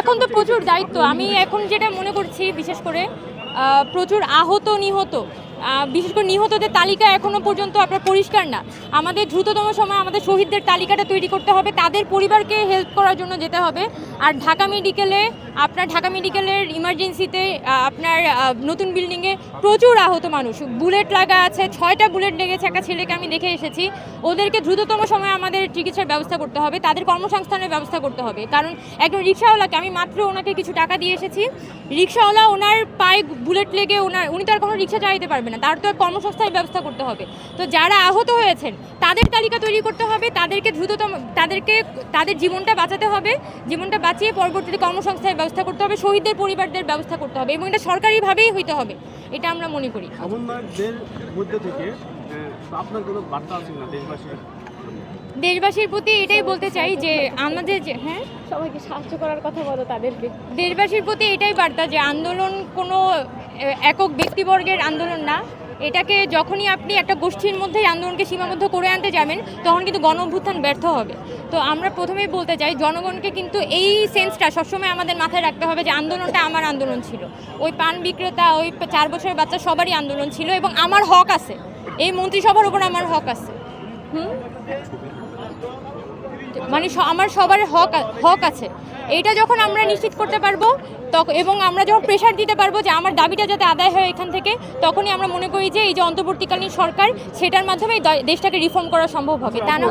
এখন তো প্রচুর দায়িত্ব। আমি এখন যেটা মনে করছি বিশেষ করে প্রচুর আহত নিহত বিশেষ করে নিহতদের তালিকা এখনও পর্যন্ত আপনার পরিষ্কার না। আমাদের দ্রুততম সময় আমাদের শহীদদের তালিকাটা তৈরি করতে হবে। তাদের পরিবারকে হেল্প করার জন্য যেতে হবে। আর ঢাকা মেডিকেলে আপনার ঢাকা মেডিকেলের ইমার্জেন্সিতে আপনার নতুন বিল্ডিংয়ে প্রচুর আহত মানুষ। বুলেট লাগা আছে, ছয়টা বুলেট লেগেছে একটা ছেলেকে আমি দেখে এসেছি। ওদেরকে দ্রুততম সময়ে আমাদের চিকিৎসার ব্যবস্থা করতে হবে। তাদের কর্মসংস্থানের ব্যবস্থা করতে হবে। কারণ একজন রিক্সাওয়ালাকে আমি মাত্র ওনাকে কিছু টাকা দিয়ে এসেছি। রিক্সাওয়ালা ওনার পায়ে বুলেট লেগে ওনার, উনি তো আর কোনো রিক্সা চালাতে পারবে না। তার তো কর্মসংস্থানের ব্যবস্থা করতে হবে। তো যারা আহত হয়েছেন, তাদের তালিকা তৈরি করতে হবে, তাদেরকে দ্রুততম, তাদেরকে, তাদের জীবনটা বাঁচাতে হবে, জীবনটা বাঁচিয়ে পরবর্তীতে কর্মসংস্থানের ব্যবস্থা করতে হবে, শহীদদের পরিবারদের ব্যবস্থা করতে হবে এবং এটা সরকারিভাবেই হইতে হবে, এটা আমরা মনে করি। সমন্বয়কদের মধ্যে থেকে আপনার কোনো বার্তা আছে না দেশবাসীর? দেশবাসীর প্রতি এটাই বলতে চাই যে আমাদের যে হ্যাঁ? সবাইকে সাহায্য করার কথা বলো তাদেরকে দেশবাসীর প্রতি এটাই বার্তা যে আন্দোলন কোনো একক ব্যক্তিবর্গের আন্দোলন না। এটাকে যখনই আপনি একটা গোষ্ঠীর মধ্যেই আন্দোলনকে সীমাবদ্ধ করে আনতে যাবেন তখন কিন্তু গণ অভ্যুত্থান ব্যর্থ হবে। তো আমরা প্রথমেই বলতে চাই জনগণকে কিন্তু এই সেন্সটা সবসময় আমাদের মাথায় রাখতে হবে যে আন্দোলনটা আমার আন্দোলন ছিল। ওই পান বিক্রেতা ওই চার বছরের বাচ্চা সবারই আন্দোলন ছিল এবং আমার হক আছে। এই মন্ত্রিসভার উপর আমার হক আছে। মানে আমার সবার হক হক আছে। এইটা যখন আমরা নিশ্চিত করতে পারব তখন এবং আমরা যখন প্রেশার দিতে পারব যে আমার দাবিটা যাতে আদায় হয় এখান থেকে, তখনই আমরা মনে করি যে এই যে অন্তর্বর্তীকালীন সরকার, সেটার মাধ্যমে দেশটাকে রিফর্ম করা সম্ভব হবে। তা না